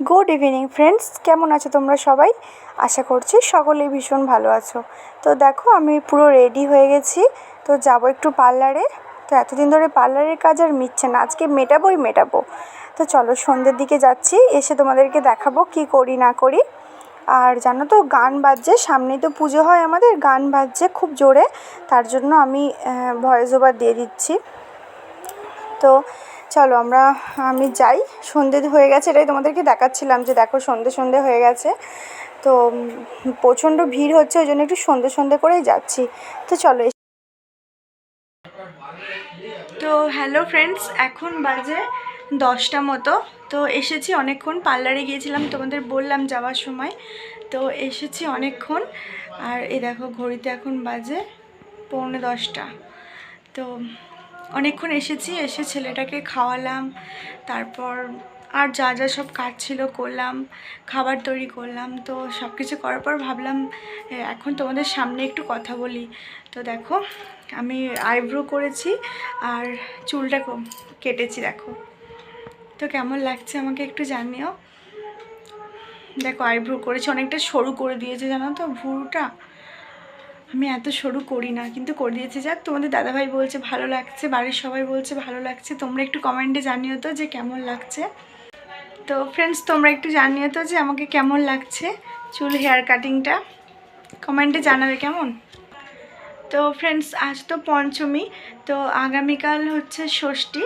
Good evening friends কেমন আছো তোমরা সবাই? আশা করছি সকলেই ভীষণ ভালো আছো। তো দেখো, আমি পুরো রেডি হয়ে গেছি। তো যাব একটু পার্লারে তো এতদিন ধরে পার্লারের কাজ আর মিটছে না। আজকে মেটাবোই মেটাবো। তো চলো, সন্ধ্যের দিকে যাচ্ছি। এসে তোমাদেরকে দেখাবো কি করি, না করি। আর জানো তো, গান বাজছে। সামনেই তো পুজো হয় আমাদের। গান বাজছে খুব জোরে। তার জন্য আমি ভয়েস ওভার দিয়ে দিচ্ছি। তো চলো আমরা, আমি যাই। সন্ধে হয়ে গেছে, এটাই তোমাদেরকে দেখাচ্ছিলাম যে দেখো সন্ধে সন্ধে হয়ে গেছে। তো প্রচণ্ড ভিড় হচ্ছে, ওই জন্য একটু সন্ধে সন্ধে করেই যাচ্ছি। তো চলো তো হ্যালো ফ্রেন্ডস, এখন বাজে দশটা মতো। তো এসেছি অনেকক্ষণ, পার্লারে গিয়েছিলাম, তোমাদের বললাম যাওয়ার সময়। তো এসেছি অনেকক্ষণ, আর এই দেখো ঘড়িতে এখন বাজে পৌনে দশটা। তো অনেকক্ষণ এসেছি, এসে ছেলেটাকে খাওয়ালাম, তারপর আর যা যা সব কাজ ছিল করলাম, খাবার তৈরি করলাম, তো সব কিছু করার পর ভাবলাম এখন তোমাদের সামনে একটু কথা বলি। তো দেখো, আমি আইব্রো করেছি আর চুলটা কেটেছি দেখো। তো কেমন লাগছে আমাকে একটু জানিও? দেখো, আইব্রো করেছি, অনেকটা সরু করে দিয়েছে, জানো তো, ভুরুটা? আমি এত সরু করি না, কিন্তু করে দিয়েছি। যাক, তোমাদের দাদাভাই বলছে, ভালো লাগছে। বাড়ির সবাই বলছে, ভালো লাগছে। তোমরা একটু কমেন্টে জানিও তো যে কেমন লাগছে। তো ফ্রেন্ডস তোমরা একটু জানিও তো যে আমাকে কেমন লাগছে চুল হেয়ার কাটিংটা কমেন্টে জানাবে কেমন? তো ফ্রেন্ডস আজ তো পঞ্চমী, তো আগামীকাল হচ্ছে ষষ্ঠী।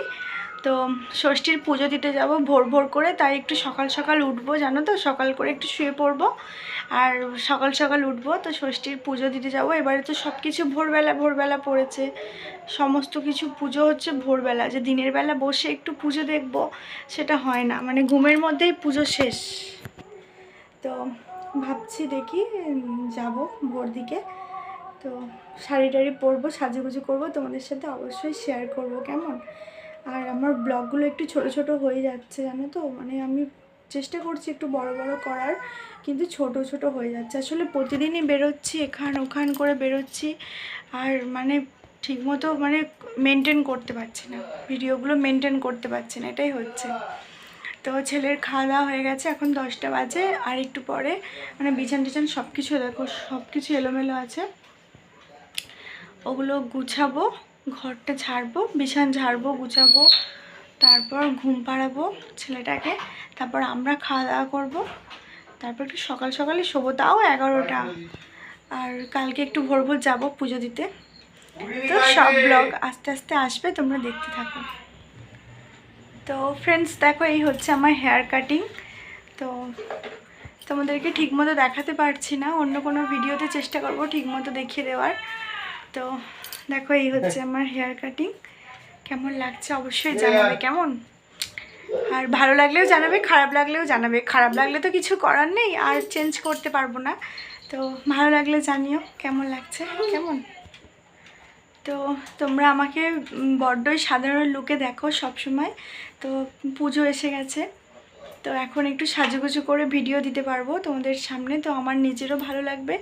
তো ষষ্ঠীর পুজো দিতে যাব ভোর ভোর করে, তাই একটু সকাল সকাল উঠবো, জানো তো? সকাল করে একটু শুয়ে পড়ব। আর সকাল সকাল উঠবো, তো ষষ্ঠীর পুজো দিতে যাব। এবারে তো সব কিছু ভোরবেলা ভোরবেলা পড়েছে। সমস্ত কিছু পুজো হচ্ছে ভোরবেলা। যে দিনের বেলা বসে একটু পুজো দেখব, সেটা হয় না। মানে ঘুমের মধ্যেই পুজো শেষ। তো ভাবছি দেখি, যাব ভোর দিকে। তো শাড়ি টাড়ি পরবো, সাজুগুজু করব, তোমাদের সাথে অবশ্যই শেয়ার করব, কেমন? আর আমার ব্লগগুলো একটু ছোট ছোট হয়ে যাচ্ছে, জানো তো? মানে আমি চেষ্টা করছি একটু বড় বড় করার, কিন্তু ছোট ছোট হয়ে যাচ্ছে। আসলে প্রতিদিনই বেরোচ্ছি, এখান ওখান করে বেরোচ্ছি, আর মানে ঠিকমতো মানে মেনটেন করতে পারছি না। ভিডিওগুলো মেনটেন করতে পারছি না, এটাই হচ্ছে। তো ছেলের খাওয়া দাওয়া হয়ে গেছে, এখন দশটা বাজে, আর একটু পরে মানে বিছান টিছান সব কিছু দেখো সব কিছু এলোমেলো আছে। ওগুলো গুছাবো ঘরটা ঝাড়বো, বিছান ঝাড়বো, গুছাবো, তারপর ঘুম পাড়াবো ছেলেটাকে, তারপর আমরা খাওয়া দাওয়া করব, তারপর একটু সকাল সকালে শোবো, তাও এগারোটা। আর কালকে একটু ভোর ভোর যাব পুজো দিতে। তো সব ব্লগ আস্তে আস্তে আসবে, তোমরা দেখতে থাকো। তো ফ্রেন্ডস দেখো এই হচ্ছে আমার হেয়ার কাটিং তো তোমাদেরকে ঠিকমতো দেখাতে পারছি না, অন্য কোনো ভিডিওতে চেষ্টা করব ঠিকমতো দেখিয়ে দেওয়ার। তো দেখো এই হচ্ছে আমার হেয়ার কাটিং কেমন লাগছে অবশ্যই জানাবে কেমন? আর ভালো লাগলেও জানাবে খারাপ লাগলেও জানাবে। খারাপ লাগলে তো কিছু করার নেই আর চেঞ্জ করতে পারব না। তো ভালো লাগলে জানিও কেমন লাগছে? কেমন? তো তোমরা আমাকে বড্ডই সাধারণ লুকে দেখো সব সময় তো পুজো এসে গেছে। তো এখন একটু সাজুগুজু করে ভিডিও দিতে পারব তোমাদের সামনে। তো আমার নিজেরও ভালো লাগবে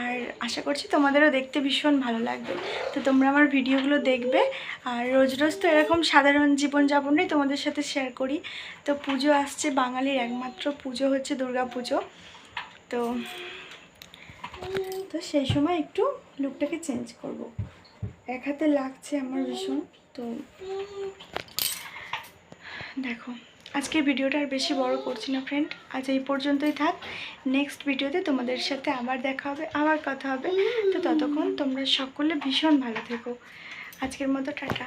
আর আশা করছি তোমাদেরও দেখতে ভীষণ ভালো লাগবে। তো তোমরা আমার ভিডিওগুলো দেখবে আর রোজ রোজ তো এরকম সাধারণ জীবনযাপনই তোমাদের সাথে শেয়ার করি। তো পুজো আসছে বাঙালির একমাত্র পুজো হচ্ছে দুর্গা পুজো তো তো সেই সময় একটু লুকটাকে চেঞ্জ করব। এক হাতে লাগছে আমার ভীষণ, তো দেখো। আজকের ভিডিওটা আর বেশি বড় করছি না ফ্রেন্ড আজ এই পর্যন্তই থাক। নেক্সট ভিডিওতে তোমাদের সাথে আবার দেখা হবে, আবার কথা হবে। তো ততক্ষণ তোমরা সকলে ভীষণ ভালো থেকো। আজকের মতো টাটা।